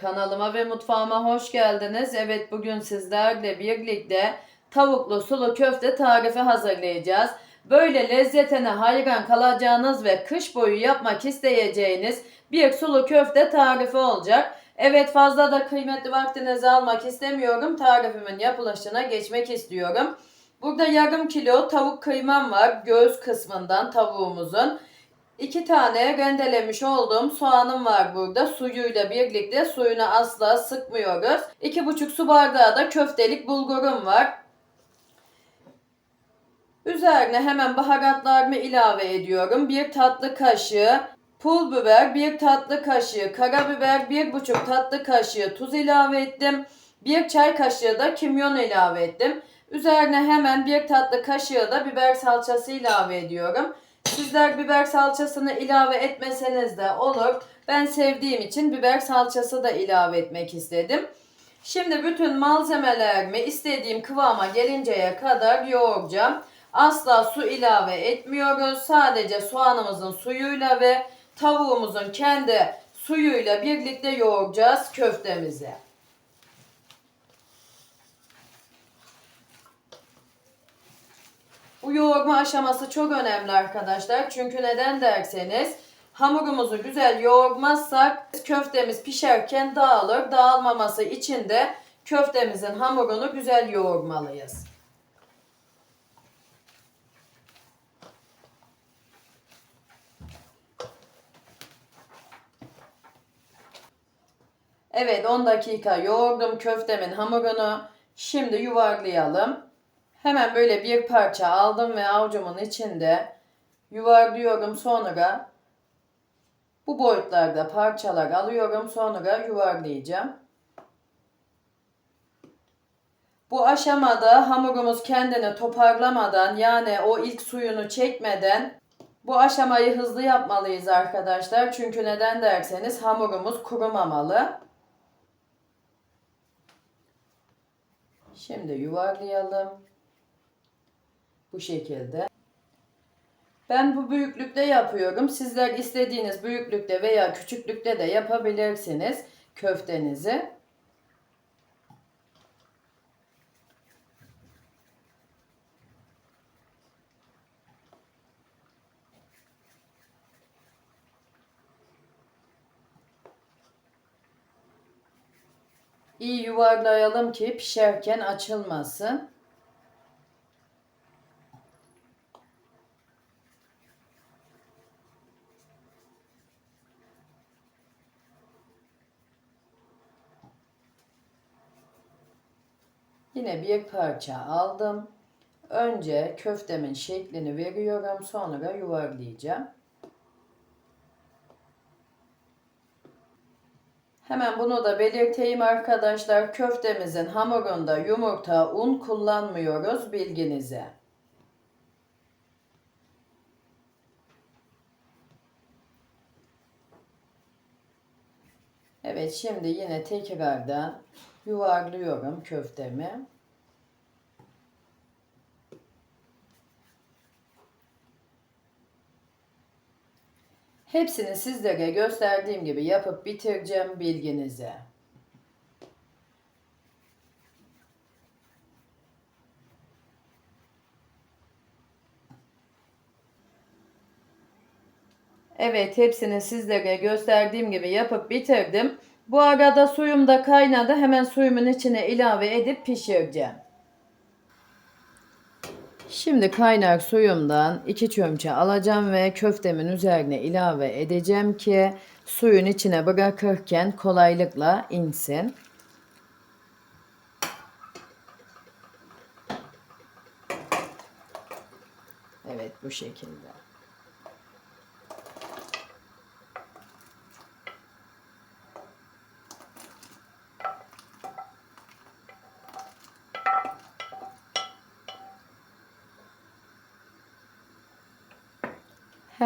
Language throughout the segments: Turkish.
Kanalıma ve mutfağıma hoş geldiniz. Evet bugün sizlerle birlikte tavuklu sulu köfte tarifi hazırlayacağız. Böyle lezzetine hayran kalacağınız ve kış boyu yapmak isteyeceğiniz bir sulu köfte tarifi olacak. Evet fazla da kıymetli vaktinizi almak istemiyorum. Tarifimin yapılışına geçmek istiyorum. Burada yarım kilo tavuk kıymam var. Göğüs kısmından tavuğumuzun. İki tane rendelemiş olduğum soğanım var burada. Suyuyla birlikte suyunu asla sıkmıyoruz. İki buçuk su bardağı da köftelik bulgurum var. Üzerine hemen baharatlarımı ilave ediyorum. Bir tatlı kaşığı pul biber, bir tatlı kaşığı karabiber, bir buçuk tatlı kaşığı tuz ilave ettim. Bir çay kaşığı da kimyon ilave ettim. Üzerine hemen bir tatlı kaşığı da biber salçası ilave ediyorum. Sizler biber salçasını ilave etmeseniz de olur. Ben sevdiğim için biber salçası da ilave etmek istedim. Şimdi bütün malzemelerimi istediğim kıvama gelinceye kadar yoğuracağım. Asla su ilave etmiyoruz. Sadece soğanımızın suyuyla ve tavuğumuzun kendi suyuyla birlikte yoğuracağız köftemizi. Bu yoğurma aşaması çok önemli arkadaşlar. Çünkü neden derseniz hamurumuzu güzel yoğurmazsak köftemiz pişerken dağılır. Dağılmaması için de köftemizin hamurunu güzel yoğurmalıyız. Evet 10 dakika yoğurdum köftemin hamurunu. Şimdi yuvarlayalım. Hemen böyle bir parça aldım ve avucumun içinde yuvarlıyorum. Sonra bu boyutlarda parçalar alıyorum. Sonra yuvarlayacağım. Bu aşamada hamurumuz kendini toparlamadan yani o ilk suyunu çekmeden bu aşamayı hızlı yapmalıyız arkadaşlar. Çünkü neden derseniz hamurumuz kurumamalı. Şimdi yuvarlayalım. Bu şekilde. Ben bu büyüklükte yapıyorum. Sizler istediğiniz büyüklükte veya küçüklükte de yapabilirsiniz köftenizi. İyi yuvarlayalım ki pişerken açılmasın. Yine bir parça aldım. Önce köftemin şeklini veriyorum. Sonra yuvarlayacağım. Hemen bunu da belirteyim arkadaşlar. Köftemizin hamurunda yumurta, un kullanmıyoruz bilginize. Evet şimdi yine tekrardan yuvarlıyorum köftemi. Hepsini sizlere gösterdiğim gibi yapıp bitireceğim bilginize. Evet hepsini sizlere gösterdiğim gibi yapıp bitirdim. Bu arada suyum da kaynadı. Hemen suyumun içine ilave edip pişireceğim. Şimdi kaynar suyumdan iki çömçe alacağım ve köftemin üzerine ilave edeceğim ki suyun içine bırakırken kolaylıkla insin. Evet bu şekilde.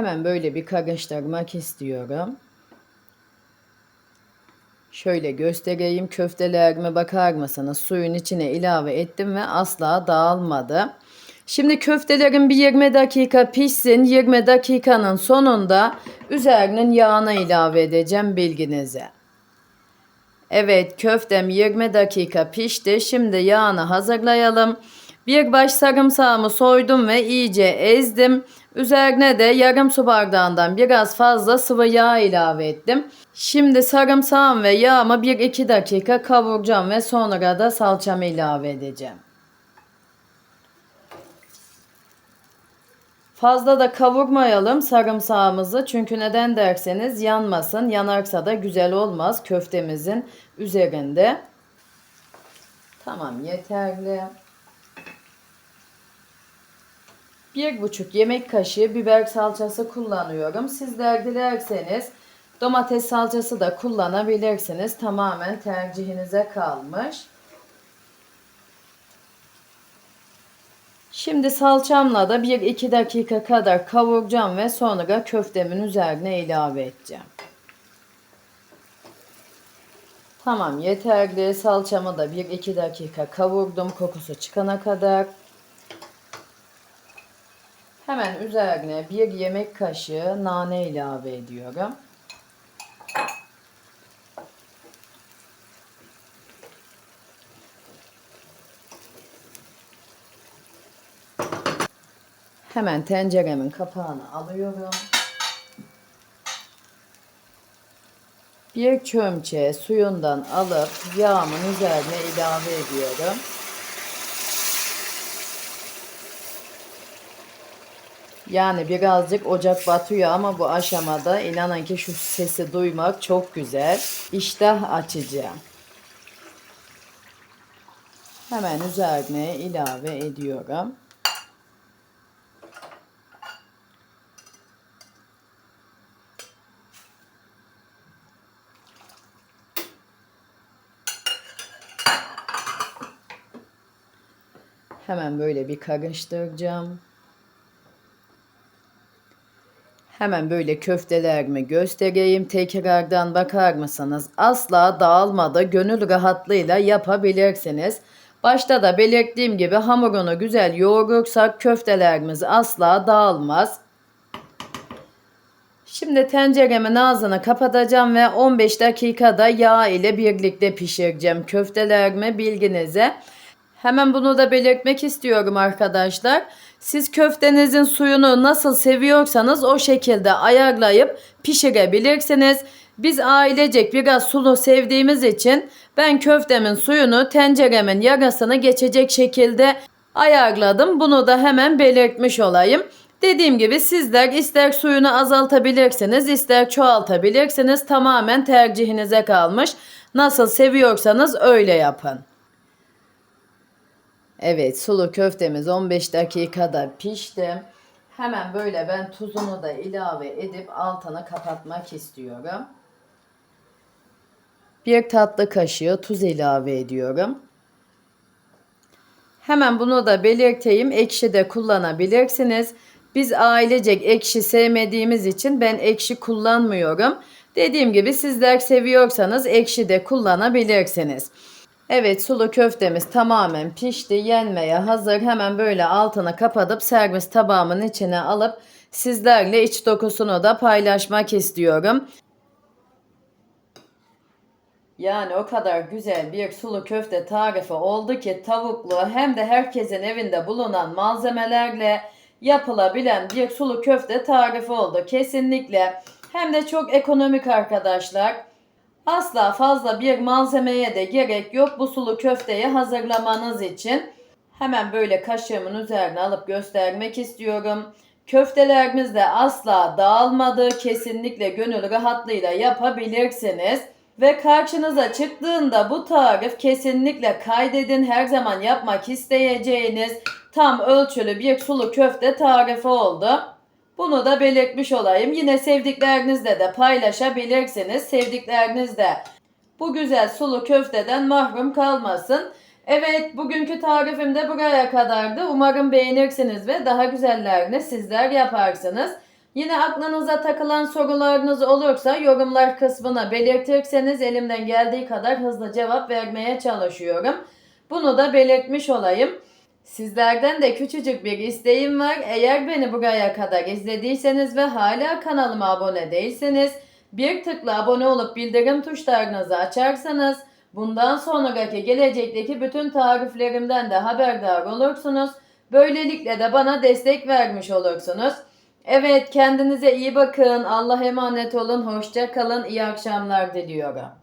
Hemen böyle bir karıştırmak istiyorum. Şöyle göstereyim köftelerime bakar mısınız? Suyun içine ilave ettim ve asla dağılmadı. Şimdi köftelerim bir 20 dakika pişsin. 20 dakikanın sonunda üzerinin yağını ilave edeceğim bilginize. Evet köftem 20 dakika pişti. Şimdi yağını hazırlayalım. Bir baş sarımsağımı soydum ve iyice ezdim. Üzerine de yarım su bardağından biraz fazla sıvı yağ ilave ettim. Şimdi sarımsağım ve yağımı 1-2 dakika kavuracağım ve sonra da salçamı ilave edeceğim. Fazla da kavurmayalım sarımsağımızı çünkü neden derseniz yanmasın. Yanarsa da güzel olmaz köftemizin üzerinde. Tamam yeterli. Bir buçuk yemek kaşığı biber salçası kullanıyorum. Sizler dilerseniz domates salçası da kullanabilirsiniz. Tamamen tercihinize kalmış. Şimdi salçamla da 1-2 dakika kadar kavuracağım ve sonra köftemin üzerine ilave edeceğim. Tamam yeterli. Salçamı da 1-2 dakika kavurdum kokusu çıkana kadar. Hemen üzerine bir yemek kaşığı nane ilave ediyorum. Hemen tenceremin kapağını alıyorum. Bir çömçe suyundan alıp yağımın üzerine ilave ediyorum. Yani birazcık ocak batıyor ama bu aşamada inanın ki şu sesi duymak çok güzel. İştah açıcı. Hemen üzerine ilave ediyorum. Hemen böyle bir karıştıracağım. Hemen böyle köftelerimi göstereyim. Tekrardan bakar mısınız? Asla dağılmadı. Gönül rahatlığıyla yapabilirsiniz. Başta da belirttiğim gibi hamurunu güzel yoğurursak köftelerimiz asla dağılmaz. Şimdi tenceremin ağzını kapatacağım ve 15 dakikada yağ ile birlikte pişireceğim köftelerimi bilginize. Hemen bunu da belirtmek istiyorum arkadaşlar. Siz köftenizin suyunu nasıl seviyorsanız o şekilde ayarlayıp pişirebilirsiniz. Biz ailecek biraz sulu sevdiğimiz için ben köftemin suyunu tenceremin yarısını geçecek şekilde ayarladım. Bunu da hemen belirtmiş olayım. Dediğim gibi sizler ister suyunu azaltabilirsiniz, ister çoğaltabilirsiniz. Tamamen tercihinize kalmış. Nasıl seviyorsanız öyle yapın. Evet sulu köftemiz 15 dakikada pişti. Hemen böyle ben tuzunu da ilave edip altını kapatmak istiyorum. Bir tatlı kaşığı tuz ilave ediyorum. Hemen bunu da belirteyim. Ekşi de kullanabilirsiniz. Biz ailecek ekşi sevmediğimiz için ben ekşi kullanmıyorum. Dediğim gibi sizler seviyorsanız ekşi de kullanabilirsiniz. Evet sulu köftemiz tamamen pişti. Yenmeye hazır. Hemen böyle altını kapatıp servis tabağımın içine alıp sizlerle iç dokusunu da paylaşmak istiyorum. Yani o kadar güzel bir sulu köfte tarifi oldu ki tavuklu hem de herkesin evinde bulunan malzemelerle yapılabilen bir sulu köfte tarifi oldu. Kesinlikle hem de çok ekonomik arkadaşlar. Asla fazla bir malzemeye de gerek yok bu sulu köfteyi hazırlamanız için. Hemen böyle kaşığımın üzerine alıp göstermek istiyorum. Köftelerimiz de asla dağılmadı. Kesinlikle gönül rahatlığıyla yapabilirsiniz. Ve karşınıza çıktığında bu tarif kesinlikle kaydedin. Her zaman yapmak isteyeceğiniz tam ölçülü bir sulu köfte tarifi oldu. Bunu da belirtmiş olayım. Yine sevdiklerinizle de paylaşabilirsiniz. Sevdikleriniz de bu güzel sulu köfteden mahrum kalmasın. Evet bugünkü tarifim de buraya kadardı. Umarım beğenirsiniz ve daha güzellerini sizler yaparsınız. Yine aklınıza takılan sorularınız olursa yorumlar kısmına belirtirseniz elimden geldiği kadar hızlı cevap vermeye çalışıyorum. Bunu da belirtmiş olayım. Sizlerden de küçücük bir isteğim var. Eğer beni buraya kadar izlediyseniz ve hala kanalıma abone değilseniz Bir tıkla abone olup bildirim tuşlarınızı açarsanız bundan sonraki gelecekteki bütün tariflerimden de haberdar olursunuz. Böylelikle de bana destek vermiş olursunuz. Evet kendinize iyi bakın. Allah'a emanet olun. Hoşça kalın. İyi akşamlar diliyorum.